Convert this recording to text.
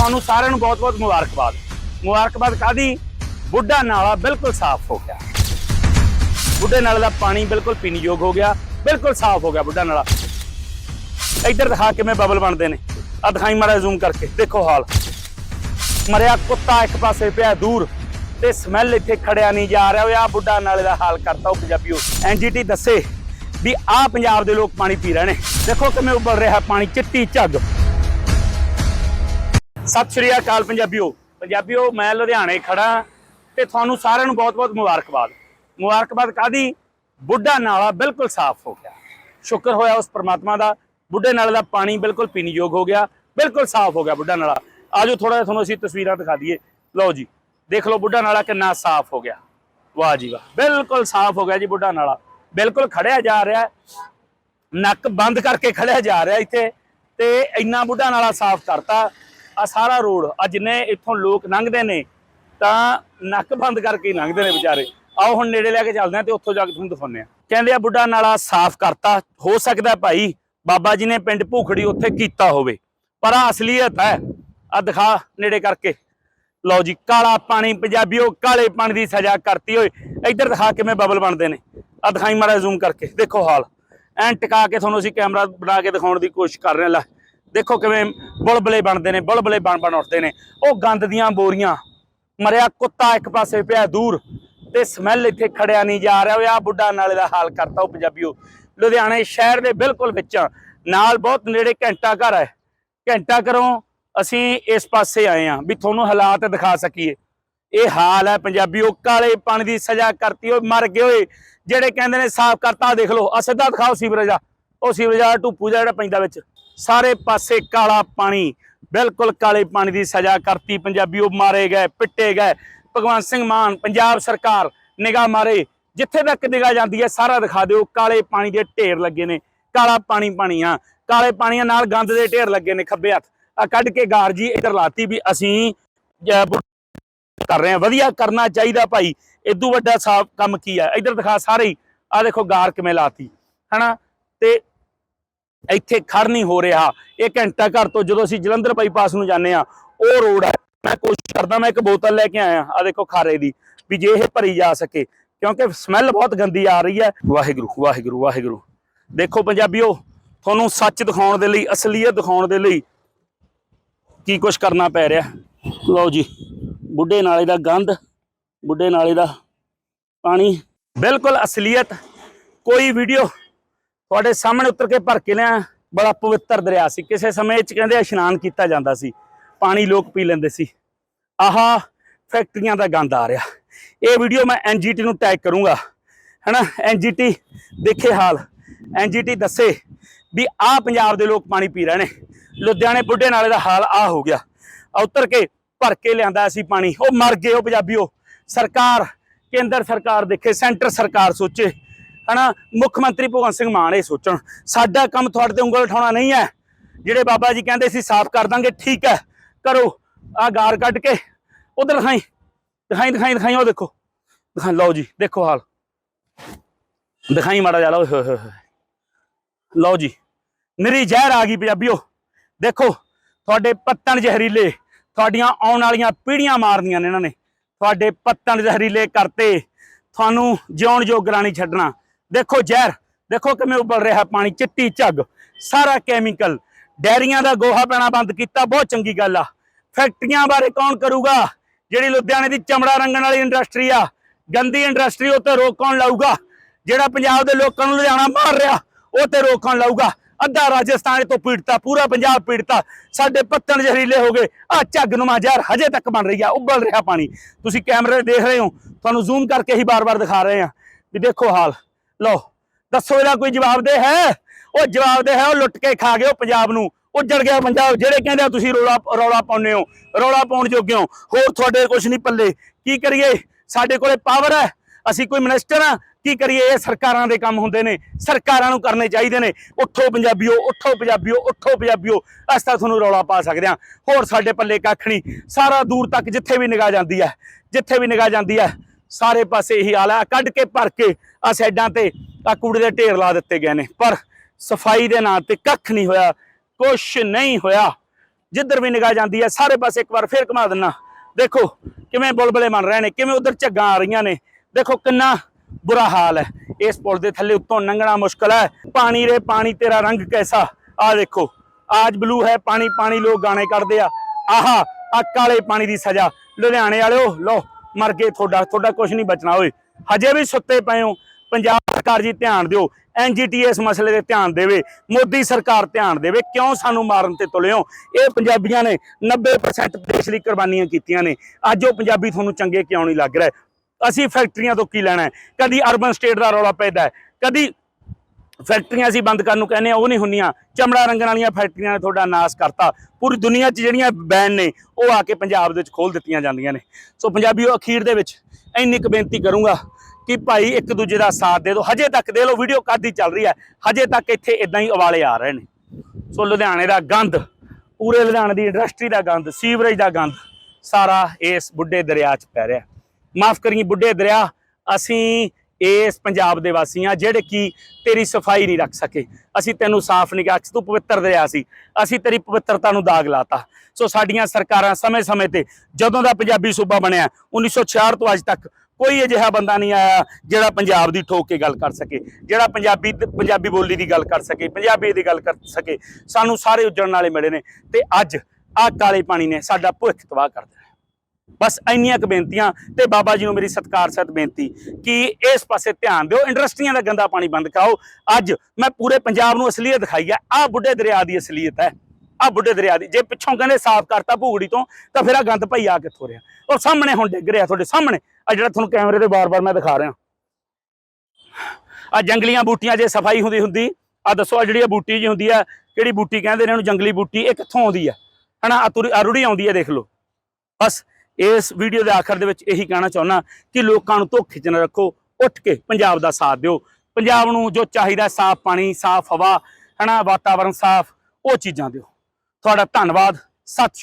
ਤੁਹਾਨੂੰ ਸਾਰਿਆਂ ਨੂੰ ਬਹੁਤ-ਬਹੁਤ ਮੁਬਾਰਕਬਾਦ। ਮੁਬਾਰਕਬਾਦ ਕਾਦੀ ਬੁੱਢਾ ਨਾਲਾ ਬਿਲਕੁਲ ਸਾਫ਼ ਹੋ ਗਿਆ। ਬੁੱਢੇ ਨਾਲੇ ਦਾ ਪਾਣੀ ਬਿਲਕੁਲ ਪੀਣ ਯੋਗ ਹੋ ਗਿਆ, ਬਿਲਕੁਲ ਸਾਫ਼ ਹੋ ਗਿਆ ਬੁੱਢਾ ਨਾਲਾ। ਇੱਧਰ ਦਿਖਾ ਕਿਵੇਂ ਬਬਲ ਬਣਦੇ ਨੇ। ਆ ਦਿਖਾਈ ਮਾੜਾ ਜ਼ੂਮ ਕਰਕੇ, ਦੇਖੋ ਹਾਲ। ਮਰਿਆ ਕੁੱਤਾ ਇੱਕ ਪਾਸੇ ਪਿਆ ਦੂਰ, ਤੇ ਸਮੈਲ ਇੱਥੇ ਖੜਿਆ ਨਹੀਂ ਜਾ ਰਿਹਾ ਓਏ ਆ ਬੁੱਢਾ ਨਾਲੇ ਦਾ ਹਾਲ ਕਰਤਾ ਉਹ ਪੰਜਾਬੀਓ। ਐਨਜੀਟੀ ਦੱਸੇ ਵੀ ਆ ਪੰਜਾਬ ਦੇ ਲੋਕ ਪਾਣੀ ਪੀ ਰਹੇ ਨੇ। ਦੇਖੋ ਕਿਵੇਂ ਉਬਲ ਰਿਹਾ ਪਾਣੀ, ਚਿੱਟੀ ਝੱਗ। ਸਤਿ ਸ਼੍ਰੀ ਅਕਾਲ ਪੰਜਾਬੀਓ। ਪੰਜਾਬੀਓ, ਮੈਂ ਲੁਧਿਆਣੇ ਖੜਾ ਤੇ ਤੁਹਾਨੂੰ ਸਾਰਿਆਂ ਨੂੰ ਬਹੁਤ-ਬਹੁਤ ਮੁਬਾਰਕਬਾਦ। ਮੁਬਾਰਕਬਾਦ ਕਾਦੀ ਬੁੱਢਾ ਨਾਲਾ ਬਿਲਕੁਲ ਸਾਫ਼ ਹੋ ਗਿਆ। ਸ਼ੁਕਰ ਹੋਇਆ ਉਸ ਪ੍ਰਮਾਤਮਾ ਦਾ। ਬੁੱਢੇ ਨਾਲੇ ਦਾ ਪਾਣੀ ਬਿਲਕੁਲ ਪੀਣ ਯੋਗ ਹੋ ਗਿਆ। ਬਿਲਕੁਲ ਸਾਫ਼ ਹੋ ਗਿਆ ਬੁੱਢਾ ਨਾਲਾ। ਆਜੋ ਥੋੜਾ ਜਿਹਾ ਤੁਹਾਨੂੰ ਅਸੀਂ ਤਸਵੀਰਾਂ ਦਿਖਾ ਦਈਏ। ਲਓ ਜੀ, ਦੇਖ ਲਓ ਬੁੱਢਾ ਨਾਲਾ ਕਿੰਨਾ ਸਾਫ਼ ਹੋ ਗਿਆ। ਵਾਹ ਜੀ ਵਾਹ, ਬਿਲਕੁਲ ਸਾਫ਼ ਹੋ ਗਿਆ ਜੀ ਬੁੱਢਾ ਨਾਲਾ। ਬਿਲਕੁਲ ਖੜਿਆ ਜਾ ਰਿਹਾ। ਨੱਕ ਬੰਦ ਕਰਕੇ ਖੜਿਆ ਜਾ ਰਿਹਾ ਇੱਥੇ ਤੇ ਇੰਨਾ ਬੁੱਢਾ ਨਾਲਾ ਸਾਫ਼ ਕਰਤਾ। ਆ ਸਾਰਾ ਰੋਡ, ਆ ਜਿੰਨੇ ਇੱਥੋਂ ਲੋਕ ਲੰਘਦੇ ਨੇ, ਤਾਂ ਨੱਕ ਬੰਦ ਕਰਕੇ ਲੰਘਦੇ ਨੇ ਵਿਚਾਰੇ। ਆਓ ਹੁਣ ਨੇੜੇ ਲੈ ਕੇ ਚੱਲਦੇ ਆ ਤੇ ਉੱਥੋਂ ਜਾ ਕੇ ਤੁਹਾਨੂੰ ਦਿਖਾਉਂਦੇ ਆ ਕਹਿੰਦੇ ਆ, ਬੁੱਢਾ ਨਾਲਾ ਸਾਫ਼ ਕਰਤਾ, ਹੋ ਸਕਦਾ ਭਾਈ ਬਾਬਾ ਜੀ ਨੇ ਪਿੰਡ ਭੂਖੜੀ ਉੱਥੇ ਕੀਤਾ ਹੋਵੇ, ਪਰ ਆ ਅਸਲੀਅਤ ਹੈ। ਆ ਦਿਖਾ ਨੇੜੇ ਕਰਕੇ। ਲਓ ਜੀ, ਕਾਲਾ ਪਾਣੀ, ਪੰਜਾਬੀਓ ਕਾਲੇ ਪਾਣੀ ਦੀ ਸਜ਼ਾ ਕਰਤੀ ਓਏ ਇੱਧਰ ਦਿਖਾ ਕਿਵੇਂ ਬਬਲ ਬਣਦੇ ਨੇ। ਆ ਦਿਖਾਈ ਮਾੜਾ ਜ਼ੂਮ ਕਰਕੇ, ਦੇਖੋ ਹਾਲ। ਐਂ ਟਿਕਾ ਕੇ ਤੁਹਾਨੂੰ ਅਸੀਂ ਕੈਮਰਾ ਬਣਾ ਕੇ ਦਿਖਾਉਣ ਦੀ ਕੋਸ਼ਿਸ਼ ਕਰ ਰਹੇ ਹਾਂ। ਲੈ ਦੇਖੋ ਕਿਵੇਂ ਬੁਲਬਲੇ ਬਣਦੇ ਨੇ, ਬੁਲਬਲੇ ਬਣ ਬਣ ਉੱਠਦੇ ਨੇ। ਉਹ ਗੰਦ ਦੀਆਂ ਬੋਰੀਆਂ, ਮਰਿਆ ਕੁੱਤਾ ਇੱਕ ਪਾਸੇ ਪਿਆ ਦੂਰ ਤੇ ਸਮੈਲ ਇੱਥੇ ਖੜਿਆ ਨਹੀਂ ਜਾ ਰਿਹਾ, ਓਏ ਆ ਬੁੱਢਾ ਨਾਲੇ ਦਾ ਹਾਲ ਕਰਤਾ ਉਹ ਪੰਜਾਬੀਓ। ਲੁਧਿਆਣੇ ਸ਼ਹਿਰ ਦੇ ਬਿਲਕੁਲ ਵਿੱਚ ਨਾਲ ਬਹੁਤ ਨੇੜੇ ਘੰਟਾ ਘਰ ਹੈ। ਘੰਟਾ ਘਰੋਂ ਅਸੀਂ ਇਸ ਪਾਸੇ ਆਏ ਆ ਵੀ ਤੁਹਾਨੂੰ ਹਾਲਾਤ ਦਿਖਾ ਸਕੀਏ। ਇਹ ਹਾਲ ਹੈ ਪੰਜਾਬੀਓ, ਕਾਲੇ ਪਾਣੀ ਦੀ ਸਜ਼ਾ ਕਰਤੀ, ਓਏ ਮਰ ਗਏ ਓਏ। ਜਿਹੜੇ ਕਹਿੰਦੇ ਨੇ ਸਾਫ਼ ਕਰਤਾ ਦੇਖ ਲਓ ਆ ਸਿੱਧਾ ਦਿਖਾਓ ਸੀਵਰੇਜ ਆ ਉਹ ਸੀਵਰੇਜ ਆ ਢੂਪੂ ਜਿਹੜਾ ਪੈਂਦਾ ਵਿੱਚ। ਸਾਰੇ ਪਾਸੇ ਕਾਲਾ ਪਾਣੀ, ਬਿਲਕੁਲ ਕਾਲੇ ਪਾਣੀ ਦੀ ਸਜ਼ਾ ਕਰਤੀ। ਪੰਜਾਬੀ ਉਹ ਮਾਰੇ ਗਏ, ਪਿੱਟੇ ਗਏ। ਭਗਵੰਤ ਸਿੰਘ ਮਾਨ, ਪੰਜਾਬ ਸਰਕਾਰ ਨਿਗਾਹ ਮਾਰੇ। ਜਿੱਥੇ ਤੱਕ ਨਿਗਾਹ ਜਾਂਦੀ ਹੈ, ਸਾਰਾ ਦਿਖਾ ਦਿਓ, ਕਾਲੇ ਪਾਣੀ ਦੇ ਢੇਰ ਲੱਗੇ ਨੇ। ਕਾਲਾ ਪਾਣੀ ਪਾਣੀ ਆ ਕਾਲੇ ਪਾਣੀਆਂ ਨਾਲ ਗੰਦ ਦੇ ਢੇਰ ਲੱਗੇ ਨੇ ਖੱਬੇ ਹੱਥ। ਆ ਕੱਢ ਕੇ ਗਾਰ ਜੀ ਇਧਰ ਲਾਤੀ ਵੀ ਅਸੀਂ ਕਰ ਰਹੇ ਆ ਵਧੀਆ ਕਰਨਾ ਚਾਹੀਦਾ ਭਾਈ। ਇਦੋਂ ਵੱਡਾ ਸਾਫ਼ ਕੰਮ ਕੀ ਆ ਇਧਰ ਦਿਖਾ ਸਾਰੇ ਹੀ। ਆ ਦੇਖੋ ਗਾਰ ਕਿਵੇਂ ਲਾਤੀ। ਹਨਾ? ਤੇ ਇੱਥੇ ਖੜ ਨਹੀਂ ਹੋ ਰਿਹਾ। ਇਹ ਘੰਟਾ ਘਰ ਤੋਂ ਜਦੋਂ ਅਸੀਂ ਜਲੰਧਰ ਬਾਈਪਾਸ ਨੂੰ ਜਾਂਦੇ ਆ ਉਹ ਰੋਡ ਹੈ ਮੈਂ ਕੋਸ਼ਿਸ਼ ਕਰਦਾ ਮੈਂ ਇੱਕ ਬੋਤਲ ਲੈ ਕੇ ਆਇਆ। ਆ ਦੇਖੋ ਖਾਰੇ ਦੀ, ਵੀ ਜੇ ਇਹ ਭਰੀ ਜਾ ਸਕੇ, ਕਿਉਂਕਿ ਸਮੈਲ ਬਹੁਤ ਗੰਦੀ ਆ ਰਹੀ ਹੈ। ਵਾਹਿਗੁਰੂ ਵਾਹਿਗੁਰੂ ਵਾਹਿਗੁਰੂ। ਦੇਖੋ ਪੰਜਾਬੀਓ, ਤੁਹਾਨੂੰ ਸੱਚ ਦਿਖਾਉਣ ਦੇ ਲਈ, ਅਸਲੀਅਤ ਦਿਖਾਉਣ ਦੇ ਲਈ ਕੀ ਕੁਝ ਕਰਨਾ ਪੈ ਰਿਹਾ। ਲਓ ਜੀ, ਬੁੱਢੇ ਨਾਲੇ ਦਾ ਗੰਧ, ਬੁੱਢੇ ਨਾਲੇ ਦਾ ਪਾਣੀ। ਬਿਲਕੁਲ ਅਸਲੀਅਤ। ਕੋਈ ਵੀਡੀਓ ਤੁਹਾਡੇ ਸਾਹਮਣੇ ਉਤਰ ਕੇ ਭਰ ਕੇ ਲਿਆ। ਬੜਾ ਪਵਿੱਤਰ ਦਰਿਆ ਸੀ। ਕਿਸੇ ਸਮੇਂ ਚ ਕਹਿੰਦੇ ਇਸ਼ਨਾਨ ਕੀਤਾ ਜਾਂਦਾ ਸੀ। ਪਾਣੀ ਲੋਕ ਪੀ ਲੈਂਦੇ ਸੀ। ਆਹਾ, ਫੈਕਟਰੀਆਂ ਦਾ ਗੰਦ ਆ ਰਿਹਾ। ਇਹ ਵੀਡੀਓ ਮੈਂ ਐਨਜੀਟੀ ਨੂੰ ਟੈਗ ਕਰੂੰਗਾ। ਹੈਨਾ? ਐਨਜੀਟੀ ਦੇਖੇ ਹਾਲ। ਐਨਜੀਟੀ ਦੱਸੇ ਵੀ ਆਹ ਪੰਜਾਬ ਦੇ ਲੋਕ ਪਾਣੀ ਪੀ ਰਹੇ ਨੇ। ਲੁਧਿਆਣੇ ਬੁੱਢੇ ਨਾਲੇ ਦਾ ਹਾਲ ਆ ਹੋ ਗਿਆ। ਉਤਰ ਕੇ ਭਰ ਕੇ ਲਿਆਂਦਾ ਅਸੀਂ ਪਾਣੀ। ਉਹ ਮਰ ਗਏ ਉਹ ਪੰਜਾਬੀਓ। ਸਰਕਾਰ, ਕੇਂਦਰ ਸਰਕਾਰ ਦੇਖੇ, ਸੈਂਟਰ ਸਰਕਾਰ ਸੋਚੇ। ਹਨਾ, ਮੁੱਖ ਮੰਤਰੀ ਭਗਵੰਤ ਸਿੰਘ ਮਾਨ ਇਹ ਸੋਚਣ, ਸਾਡਾ ਕੰਮ ਤੁਹਾਡੇ ਤੇ ਉਂਗਲ ਉਠਾਉਣਾ ਨਹੀਂ ਹੈ। ਜਿਹੜੇ ਬਾਬਾ ਜੀ ਕਹਿੰਦੇ ਸੀ, ਸਾਫ਼ ਕਰ ਦਾਂਗੇ, ਠੀਕ ਹੈ, ਕਰੋ। ਆ ਗਾਰ ਕੱਢ ਕੇ, ਉਧਰ ਦਿਖਾਈ ਦਿਖਾਈ ਦਿਖਾਈ ਦਿਖਾਈ, ਉਹ ਦੇਖੋ। ਦਿਖਾ ਲਓ ਜੀ, ਦੇਖੋ ਹਾਲ। ਦਿਖਾਈ ਮਾੜਾ ਜਿਹਾ, ਲਓ ਲਓ ਜੀ, ਨਿਰੀ ਜ਼ਹਿਰ ਆ ਗਈ ਪੰਜਾਬੀਓ। ਦੇਖੋ, ਤੁਹਾਡੇ ਪੱਤਣ ਜ਼ਹਿਰੀਲੇ, ਤੁਹਾਡੀਆਂ ਆਉਣ ਵਾਲੀਆਂ ਪੀੜ੍ਹੀਆਂ ਮਾਰਨੀਆਂ ਨੇ ਇਹਨਾਂ ਨੇ। ਤੁਹਾਡੇ ਪੱਤਣ ਜ਼ਹਿਰੀਲੇ ਕਰਤੇ। ਤੁਹਾਨੂੰ ਜਿਉਣ ਜੋਗਰਾ ਨਹੀਂ ਛੱਡਣਾ। ਦੇਖੋ ਜ਼ਹਿਰ, ਦੇਖੋ ਕਿਵੇਂ ਉਬਲ ਰਿਹਾ ਪਾਣੀ, ਚਿੱਟੀ ਝੱਗ, ਸਾਰਾ ਕੈਮੀਕਲ ਡੈਰੀਆਂ ਦਾ ਗੋਹਾ ਪੈਣਾ ਬੰਦ ਕੀਤਾ, ਬਹੁਤ ਚੰਗੀ ਗੱਲ ਆ। ਫੈਕਟਰੀਆਂ ਬਾਰੇ ਕੌਣ ਕਰੂਗਾ? ਜਿਹੜੀ ਲੁਧਿਆਣੇ ਦੀ ਚਮੜਾ ਰੰਗਣ ਵਾਲੀ ਇੰਡਸਟਰੀ ਆ, ਗੰਦੀ ਇੰਡਸਟਰੀ ਉੱਤੇ ਰੋਕ ਕੌਣ ਲਾਊਗਾ? ਜਿਹੜਾ ਪੰਜਾਬ ਦੇ ਲੋਕਾਂ ਨੂੰ ਲੁਧਿਆਣਾ ਮਾਰ ਰਿਹਾ, ਉਹ ਤੇ ਰੋਕ ਕੌਣ ਲਾਊਗਾ? ਅੱਧਾ ਰਾਜਸਥਾਨ ਤੋਂ ਪੀੜਤਾ, ਪੂਰਾ ਪੰਜਾਬ ਪੀੜਤਾ, ਸਾਡੇ ਪੱਤਣ ਜ਼ਹਿਰੀਲੇ ਹੋ ਗਏ। ਆ ਝੱਗ ਨੁਮਾ ਜ਼ਹਿਰ ਹਜੇ ਤੱਕ ਬਣ ਰਹੀ ਆ, ਉਬਲ ਰਿਹਾ ਪਾਣੀ। ਤੁਸੀਂ ਕੈਮਰੇ ਦੇਖ ਰਹੇ ਹੋ, ਤੁਹਾਨੂੰ ਜ਼ੂਮ ਕਰਕੇ ਹੀ ਬਾਰ-ਬਾਰ ਦਿਖਾ ਰਹੇ ਆ। ਵੀ ਦੇਖੋ ਹਾਲ। ਲਓ, ਦੱਸੋ ਇਹਦਾ ਕੋਈ ਜਵਾਬ ਦੇ ਹੈ? ਉਹ ਜਵਾਬ ਦੇ ਹੈ, ਉਹ ਲੁੱਟ ਕੇ ਖਾ ਗਏ ਉਹ ਪੰਜਾਬ ਨੂੰ। ਉੱਜੜ ਗਿਆ ਪੰਜਾਬ ਜਿਹੜੇ ਕਹਿੰਦੇ ਤੁਸੀਂ ਰੌਲਾ ਰੌਲਾ ਪਾਉਂਦੇ ਹੋ, ਰੌਲਾ ਪਾਉਣ ਜੋਗੇ ਹੋ। ਹੋਰ ਤੁਹਾਡੇ ਕੁਝ ਨਹੀਂ ਪੱਲੇ। ਕੀ ਕਰੀਏ? ਸਾਡੇ ਕੋਲੇ ਪਾਵਰ ਹੈ। ਅਸੀਂ ਕੋਈ ਮਿਨਿਸਟਰ ਆ ਕੀ ਕਰੀਏ? ਇਹ ਸਰਕਾਰਾਂ ਦੇ ਕੰਮ ਹੁੰਦੇ ਨੇ। ਸਰਕਾਰਾਂ ਨੂੰ ਕਰਨੇ ਚਾਹੀਦੇ ਨੇ। ਉੱਠੋ ਪੰਜਾਬੀਓ ਉੱਠੋ ਪੰਜਾਬੀਓ ਉੱਠੋ ਪੰਜਾਬੀਓ। ਅਸੀਂ ਤਾਂ ਤੁਹਾਨੂੰ ਰੌਲਾ ਪਾ ਸਕਦੇ ਹਾਂ। ਹੋਰ ਸਾਡੇ ਪੱਲੇ ਕੱਖ ਨਹੀਂ। ਸਾਰਾ ਦੂਰ ਤੱਕ ਜਿੱਥੇ ਵੀ ਨਿਗਾਹ ਜਾਂਦੀ ਹੈ, ਜਿੱਥੇ ਵੀ ਨਿਗਾਹ ਜਾਂਦੀ ਹੈ ਸਾਰੇ ਪਾਸੇ ਇਹੀ ਹਾਲ ਹੈ ਕੱਢ ਕੇ ਭਰ ਕੇ ਆ ਸਾਈਡਾਂ ਤੇ ਆ ਕੂੜੇ ਦੇ ਢੇਰ ਲਾ ਦਿੱਤੇ ਗਏ ਨੇ। ਪਰ ਸਫ਼ਾਈ ਦੇ ਨਾਂ ਤੇ ਕੱਖ ਨਹੀਂ ਹੋਇਆ, ਕੁਛ ਨਹੀਂ ਹੋਇਆ। ਜਿੱਧਰ ਵੀ ਨਿਗਾਹ ਜਾਂਦੀ ਹੈ ਸਾਰੇ ਪਾਸੇ ਇੱਕ ਵਾਰ ਫੇਰ ਘੁਮਾ ਦਿੰਨਾ। ਦੇਖੋ ਕਿਵੇਂ ਬੁਲਬਲੇ ਬਣ ਰਹੇ ਨੇ, ਕਿਵੇਂ ਉਧਰ ਝੱਗਾਂ ਆ ਰਹੀਆਂ ਨੇ। ਦੇਖੋ ਕਿੰਨਾ ਬੁਰਾ ਹਾਲ ਹੈ। ਇਸ ਪੁਲ ਦੇ ਥੱਲੇ ਉੱਤੋਂ ਲੰਘਣਾ ਮੁਸ਼ਕਲ ਹੈ। ਪਾਣੀ ਰੇ ਪਾਣੀ ਤੇਰਾ ਰੰਗ ਕੈਸਾ? ਆ ਦੇਖੋ, ਆਜ ਬਲੂ ਹੈ, ਪਾਣੀ ਪਾਣੀ ਲੋਕ ਗਾਣੇ ਕੱਢਦੇ ਆ। ਆਹਾ, ਆ ਕਾਲੇ ਪਾਣੀ ਦੀ ਸਜ਼ਾ। ਲੁਧਿਆਣੇ ਵਾਲਿਓ ਲੋ ਮਰ ਗਏ ਤੁਹਾਡਾ ਤੁਹਾਡਾ ਕੁਝ ਨਹੀਂ ਬਚਣਾ ਓਏ। ਹਜੇ ਵੀ ਸੁੱਤੇ ਪਏ ਹੋ। ਪੰਜਾਬ ਸਰਕਾਰ ਜੀ ਧਿਆਨ ਦਿਓ। ਐਨਜੀਟੀ ਇਸ ਮਸਲੇ ਤੇ ਧਿਆਨ ਦੇਵੇ। ਮੋਦੀ ਸਰਕਾਰ ਧਿਆਨ ਦੇਵੇ। ਕਿਉਂ ਸਾਨੂੰ ਮਾਰਨ ਤੇ ਤੁਲਿਓ ਇਹ ਪੰਜਾਬੀਆਂ ਨੇ 90% ਦੇਸ਼ ਲਈ ਕੁਰਬਾਨੀਆਂ ਕੀਤੀਆਂ ਨੇ। ਅੱਜ ਉਹ ਪੰਜਾਬੀ ਤੁਹਾਨੂੰ ਚੰਗੇ ਕਿਉਂ ਨਹੀਂ ਲੱਗ ਰਿਹਾ? ਅਸੀਂ ਫੈਕਟਰੀਆਂ ਤੋਂ ਕੀ ਲੈਣਾ ਹੈ? ਕਦੀ ਅਰਬਨ ਸਟੇਟ ਦਾ ਰੌਲਾ ਪੈਦਾ ਹੈ। ਕਦੀ ਫੈਕਟਰੀਆਂ ਅਸੀਂ ਬੰਦ ਕਰਨ ਨੂੰ ਕਹਿੰਦੇ ਆ ਉਹ ਨਹੀਂ ਹੁੰਦੀਆਂ। ਚਮੜਾ ਰੰਗਣ ਵਾਲੀਆਂ ਫੈਕਟਰੀਆਂ ਨੇ ਤੁਹਾਡਾ ਨਾਸ ਕਰਤਾ। ਪੂਰੀ ਦੁਨੀਆ 'ਚ ਜਿਹੜੀਆਂ ਬੈਨ ਨੇ, ਉਹ ਆ ਕੇ ਪੰਜਾਬ ਦੇ ਵਿੱਚ ਖੋਲ ਦਿੱਤੀਆਂ ਜਾਂਦੀਆਂ ਨੇ। ਸੋ ਪੰਜਾਬੀਓ, ਅਖੀਰ ਦੇ ਵਿੱਚ ਇੰਨੀ ਕੁ ਬੇਨਤੀ ਕਰੂੰਗਾ ਕਿ ਭਾਈ ਇੱਕ ਦੂਜੇ ਦਾ ਸਾਥ ਦੇ ਦਿਓ। ਹਜੇ ਤੱਕ ਦੇ ਲਓ, ਵੀਡੀਓ ਕਾਦੀ ਚੱਲ ਰਹੀ ਹੈ। ਹਜੇ ਤੱਕ ਇੱਥੇ ਇਦਾਂ ਹੀ ਉਵਾਲੇ ਆ ਰਹੇ ਨੇ। ਸੋ ਲੁਧਿਆਣੇ ਦਾ ਗੰਦ, ਪੂਰੇ ਲੁਧਿਆਣੇ ਦੀ ਇੰਡਸਟਰੀ ਦਾ ਗੰਦ, ਸੀਵਰੇਜ ਦਾ ਗੰਦ, ਸਾਰਾ ਇਸ ਬੁੱਢੇ ਦਰਿਆ 'ਚ ਪੈ ਰਿਹਾ। ਮਾਫ ਕਰੀਏ ਬੁੱਢੇ ਦਰਿਆ, ਅਸੀਂ ਇਸ ਪੰਜਾਬ ਦੇ ਵਾਸੀ ਹਾਂ ਜਿਹੜੇ ਕੀ ਤੇਰੀ ਸਫ਼ਾਈ ਨਹੀਂ ਰੱਖ ਸਕੇ। ਅਸੀਂ ਤੈਨੂੰ ਸਾਫ਼ ਨਹੀਂ ਰੱਖ ਤੂੰ ਪਵਿੱਤਰ ਦਰਿਆ ਸੀ। ਅਸੀਂ ਤੇਰੀ ਪਵਿੱਤਰਤਾ ਨੂੰ ਦਾਗ ਲਾਤਾ। ਸੋ ਸਾਡੀਆਂ ਸਰਕਾਰਾਂ ਸਮੇਂ-ਸਮੇਂ ਤੇ ਜਦੋਂ ਦਾ ਪੰਜਾਬੀ ਸੂਬਾ ਬਣਿਆ 1966 ਤੋਂ ਅੱਜ ਤੱਕ ਕੋਈ ਅਜਿਹਾ ਬੰਦਾ ਨਹੀਂ ਆਇਆ ਜਿਹੜਾ ਪੰਜਾਬ ਦੀ ਠੋਕ ਕੇ ਗੱਲ ਕਰ ਸਕੇ, ਜਿਹੜਾ ਪੰਜਾਬੀ ਪੰਜਾਬੀ ਬੋਲੀ ਦੀ ਗੱਲ ਕਰ ਸਕੇ, ਪੰਜਾਬੀ ਦੀ ਗੱਲ ਕਰ ਸਕੇ। ਸਾਨੂੰ ਸਾਰੇ ਉੱਜੜਨ ਵਾਲੇ ਮਿਲੇ ਨੇ ਤੇ ਅੱਜ ਆਹ ਕਾਲੇ ਪਾਣੀ ਨੇ ਸਾਡਾ ਭੁੱਖ ਤਬਾਹ ਕਰ ਦਿੱਤਾ। ਬਸ ਇੰਨੀਆਂ ਕੁ ਬੇਨਤੀਆਂ ਤੇ ਬਾਬਾ ਜੀ ਨੂੰ ਮੇਰੀ ਸਤਿਕਾਰ ਸਹਿਤ ਬੇਨਤੀ ਕਿ ਇਸ ਪਾਸੇ ਧਿਆਨ ਦਿਓ, ਇੰਡਸਟਰੀਆਂ ਦਾ ਗੰਦਾ ਪਾਣੀ ਬੰਦ ਕਰਾਓ। ਅੱਜ ਮੈਂ ਪੂਰੇ ਪੰਜਾਬ ਨੂੰ ਅਸਲੀਅਤ ਦਿਖਾਈ ਹੈ ਆਹ ਬੁੱਢੇ ਦਰਿਆ ਦੀ ਅਸਲੀਅਤ ਹੈ, ਆਹ ਬੁੱਢੇ ਦਰਿਆ ਦੀ। ਜੇ ਪਿੱਛੋਂ ਕਹਿੰਦੇ ਸਾਫ਼ ਕਰਤਾ ਭੂਗੜੀ ਤੋਂ, ਤਾਂ ਫਿਰ ਆ ਗੰਦ ਭਈ ਆ ਕਿੱਥੋਂ ਰਿਹਾ? ਉਹ ਸਾਹਮਣੇ ਹੁਣ ਡਿੱਗ ਰਿਹਾ ਤੁਹਾਡੇ ਸਾਹਮਣੇ। ਆ ਜਿਹੜਾ ਤੁਹਾਨੂੰ ਕੈਮਰੇ ਤੇ ਬਾਰ-ਬਾਰ ਮੈਂ ਦਿਖਾ ਰਿਹਾ। ਆ ਜੰਗਲੀਆਂ ਬੂਟੀਆਂ ਜੇ ਸਫ਼ਾਈ ਹੁੰਦੀ ਹੁੰਦੀ ਆ ਦੱਸੋ ਆ ਜਿਹੜੀ ਆ ਬੂਟੀ ਜੀ ਹੁੰਦੀ ਆ, ਕਿਹੜੀ ਬੂਟੀ ਕਹਿੰਦੇ ਨੇ ਉਹਨੂੰ? ਜੰਗਲੀ ਬੂਟੀ, ਇਹ ਕਿੱਥੋਂ ਆਉਂਦੀ ਆ? ਹਨਾ ਆ ਤੁਰੀ- ਆ ਆਉਂਦੀ ਆ, ਦੇਖ ਲਓ। ਬਸ ਇਸ ਵੀਡੀਓ ਦੇ ਆਖਰ ਦੇ ਵਿੱਚ ਇਹੀ ਕਹਿਣਾ ਚਾਹੁੰਦਾ ਕਿ ਲੋਕਾਂ ਨੂੰ ਧੋਖੇ 'ਚ ਨਾ ਰੱਖੋ, ਉੱਠ ਕੇ ਪੰਜਾਬ ਦਾ ਸਾਥ ਦਿਓ। ਪੰਜਾਬ ਨੂੰ ਜੋ ਚਾਹੀਦਾ ਸਾਫ਼ ਪਾਣੀ, ਸਾਫ਼ ਹਵਾ, ਹਨਾ ਵਾਤਾਵਰਣ ਸਾਫ਼, ਉਹ ਚੀਜ਼ਾਂ ਦਿਓ। ਤੁਹਾਡਾ ਧੰਨਵਾਦ, ਸਤਿ